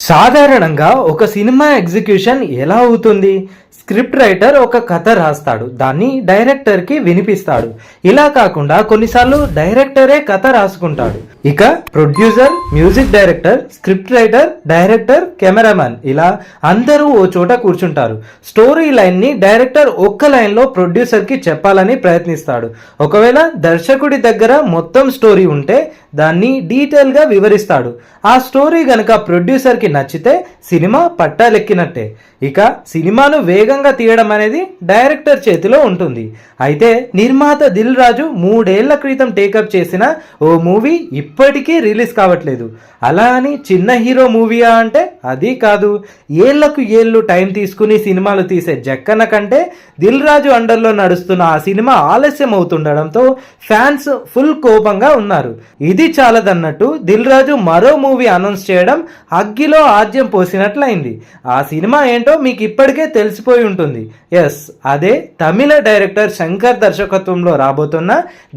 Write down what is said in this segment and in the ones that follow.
సాధారణంగా ఒక cinema execution ఎలా అవుతుంది? స్క్రిప్ట్ రైటర్ ఒక కథ రాస్తాడు. దాన్ని డైరెక్టర్కి వినిపిస్తాడు. ఇలా కాకుండా కొన్నిసార్లు డైరెక్టరే కథ రాసుకుంటాడు. ఇక producer music director script writer director cameraman ఇలా అందరూ ఓ చోట కూర్చుంటారు. స్టోరీ లైన్ని డైరెక్టర్ ఒక్క లైన్లో ప్రొడ్యూసర్కి చెప్పాలని ప్రయత్నిస్తాడు. ఒకవేళ దర్శకుడి దగ్గర మొత్తం స్టోరీ ఉంటే దాన్ని డీటెయిల్గా వివరిస్తాడు. ఆ స్టోరీ గనక ప్రొడ్యూసర్కి నచ్చితే సినిమా పట్టాలెక్కినట్టే. ఇక సినిమాను వేగంగా తీయడం అనేది డైరెక్టర్ చేతిలో ఉంటుంది. అయితే నిర్మాత దిల్ రాజు మూడేళ్ళ క్రితం టేకప్ చేసిన ఓ మూవీ ఇప్పటికీ రిలీజ్ కావట్లేదు. అలా అని చిన్న హీరో మూవీయా అంటే అది కాదు ఏళ్ళకు ఏళ్ళు టైం తీసుకుని సినిమాలు తీసే జక్కన్న కంటే దిల్ రాజు అండర్లో నడుస్తున్న ఆ సినిమా ఆలస్యం అవుతుండడంతో ఫ్యాన్స్ ఫుల్ కోపంగా ఉన్నారు. ఇది చాలదన్నట్టు దిల్ రాజు మరో మూవీ అనౌన్స్ చేయడం అగ్గిలో ఆద్యం పోసినట్లయింది. ఆ సినిమా ఏంటో మీకు ఇప్పటికే తెలిసిపోయి ఉంటుంది. ఎస్ అదే తమిళ డైరెక్టర్ శంకర్ దర్శకత్వంలో రాబోతున్న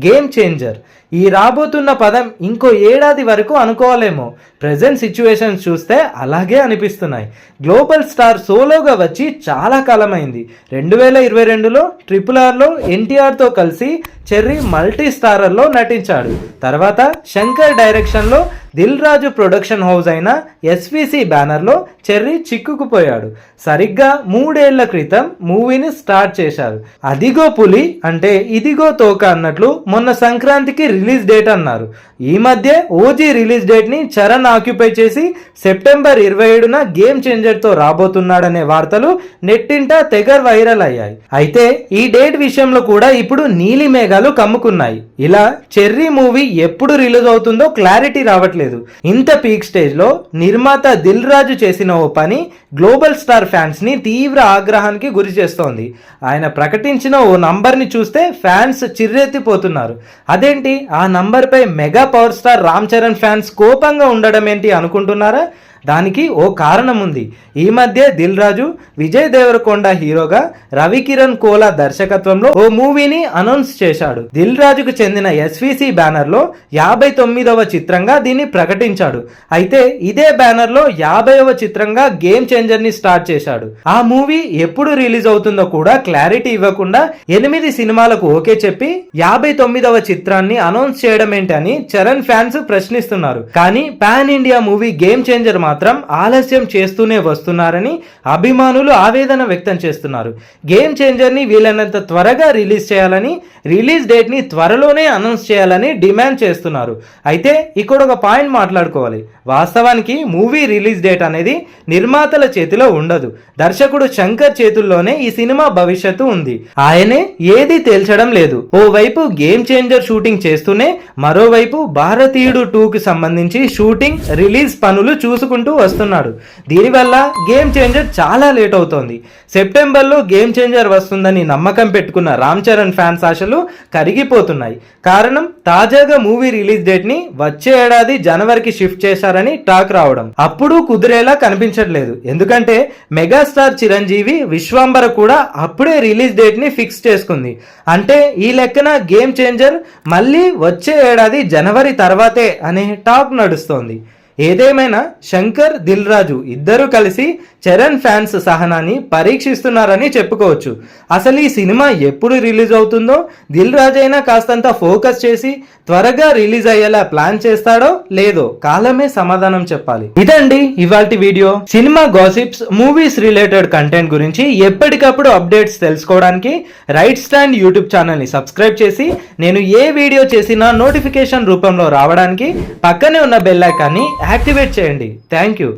గేమ్ చేంజర్. ఈ రాబోతున్న పదం ఇంకో ఏడాది వరకు అనుకోవాలేమో. ప్రజెంట్ సిచ్యువేషన్స్ చూస్తే అలాగే అనిపిస్తున్నాయి. గ్లోబల్ స్టార్ సోలోగా వచ్చి చాలా కాలమైంది. రెండు వేల ఇరవై రెండులో ట్రిపుల్ ఆర్లో ఎన్టీఆర్తో కలిసి చెర్రీ మల్టీ స్టారర్లో నటించాడు. తర్వాత శంకర్ డైరెక్షన్లో దిల్ రాజు ప్రొడక్షన్ హౌస్ అయిన ఎస్విసి బ్యానర్లో చెర్రీ చిక్కుకుపోయాడు. సరిగ్గా మూడేళ్ళ క్రితం మూవీని స్టార్ట్ చేశారు. అదిగో పులి అంటే ఇదిగో తోక అన్నట్లు మొన్న సంక్రాంతికి రిలీజ్ డేట్ అన్నారు. ఈ మధ్య ఓజీ రిలీజ్ డేట్ని చరణ్ ఆక్యుపై చేసి సెప్టెంబర్ ఇరవై ఏడున గేమ్ చేంజర్తో రాబోతున్నాడనే వార్తలు నెట్టింట తెగర్ వైరల్ అయ్యాయి. అయితే ఈ డేట్ విషయంలో కూడా ఇప్పుడు నీలి మేఘాలు కమ్ముకున్నాయి. ఇలా చెర్రీ మూవీ ఎప్పుడు రిలీజ్ అవుతుందో క్లారిటీ రావట్లేదు. ఇంత పీక్ స్టేజ్లో నిర్మాత దిల్ రాజు చేసిన ఓ పని గ్లోబల్ స్టార్ ఫ్యాన్స్ని తీవ్ర ఆగ్రహానికి గురి చేస్తోంది. ఆయన ప్రకటించిన ఓ నంబర్ని చూస్తే ఫ్యాన్స్ చిర్రెత్తిపోతున్నారు. అదేంటి? ఆ నంబర్ పై mega power star Ram Charan fans కోపంగా ఉండడం ఏంటి అనుకుంటున్నారా? దానికి ఓ కారణం ఉంది ఈ మధ్య దిల్ రాజు విజయ్ దేవరకొండ హీరోగా రవి కిరణ్ కోలా దర్శకత్వంలో ఓ మూవీని అనౌన్స్ చేశాడు. దిల్ రాజుకు చెందిన ఎస్విసి బ్యానర్లో యాభై తొమ్మిదవ చిత్రంగా దీన్ని ప్రకటించాడు. అయితే ఇదే బ్యానర్లో యాభైవ చిత్రంగా గేమ్ చేంజర్ని స్టార్ట్ చేశాడు. ఆ మూవీ ఎప్పుడు రిలీజ్ అవుతుందో కూడా క్లారిటీ ఇవ్వకుండా ఎనిమిది సినిమాలకు ఓకే చెప్పి యాభై తొమ్మిదవ చిత్రాన్ని అనౌన్స్ చేయడం ఏంటని చరణ్ ఫ్యాన్స్ ప్రశ్నిస్తున్నారు. కానీ pan India movie game changer మాత్రం ఆలస్యం చేస్తూనే వస్తున్నారని అభిమానులు ఆవేదన వ్యక్తం చేస్తున్నారు. గేమ్ చేంజర్ని వీలైనంత త్వరగా రిలీజ్ చేయాలని రిలీజ్ డేట్ని త్వరలోనే అనౌన్స్ చేయాలని డిమాండ్ చేస్తున్నారు. అయితే ఇక్కడ ఒక పాయింట్ మాట్లాడుకోవాలి. వాస్తవానికి మూవీ రిలీజ్ డేట్ అనేది నిర్మాతల చేతిలో ఉండదు. దర్శకుడు శంకర్ చేతుల్లోనే ఈ సినిమా భవిష్యత్తు ఉంది. ఆయనే ఏది తేల్చడం లేదు. ఓవైపు గేమ్ చేంజర్ షూటింగ్ చేస్తూనే మరోవైపు భారతీయుడు టూకి సంబంధించి షూటింగ్ రిలీజ్ పనులు చూసుకుంటూ వస్తున్నాడు. దీనివల్ల గేమ్ చేంజర్ చాలా లేట్ అవుతోంది. సెప్టెంబర్లో గేమ్ చేంజర్ వస్తుందని నమ్మకం పెట్టుకున్న రామ్ చరణ్ ఫ్యాన్స్ ఆశలు కరిగిపోతున్నాయి. కారణం తాజాగా మూవీ రిలీజ్ డేట్ని వచ్చే ఏడాది జనవరికి షిఫ్ట్ చేశారని టాక్ రావడం. అప్పుడు కుదిరేలా కనిపించట్లేదు. ఎందుకంటే మెగాస్టార్ చిరంజీవి విశ్వాంబర కూడా అప్పుడే రిలీజ్ డేట్ని ఫిక్స్ చేసుకుంది. అంటే ఈ లెక్కన గేమ్ చేంజర్ మళ్ళీ వచ్చే ఏడాది జనవరి తర్వాతే అనే టాక్ నడుస్తోంది. ఏదేమైనా శంకర్ దిల్ రాజు ఇద్దరు కలిసి చరణ్ ఫ్యాన్స్ సహనాన్ని పరీక్షిస్తున్నారని చెప్పుకోవచ్చు. అసలు ఈ సినిమా ఎప్పుడు రిలీజ్ అవుతుందో దిల్ రాజైనా కాస్తంత ఫోకస్ చేసి త్వరగా రిలీజ్ అయ్యేలా ప్లాన్ చేస్తాడో లేదో కాలమే సమాధానం చెప్పాలి. ఇదండి ఇవాల్టి video. Cinema gossips movies related content గురించి ఎప్పటికప్పుడు అప్డేట్స్ తెలుసుకోవడానికి రైట్ స్టాండ్ యూట్యూబ్ ఛానల్ని సబ్స్క్రైబ్ చేసి నేను ఏ వీడియో చేసినా నోటిఫికేషన్ రూపంలో రావడానికి పక్కనే ఉన్న బెల్ ఐకాన్ని యాక్టివేట్ చేయండి. Thank you.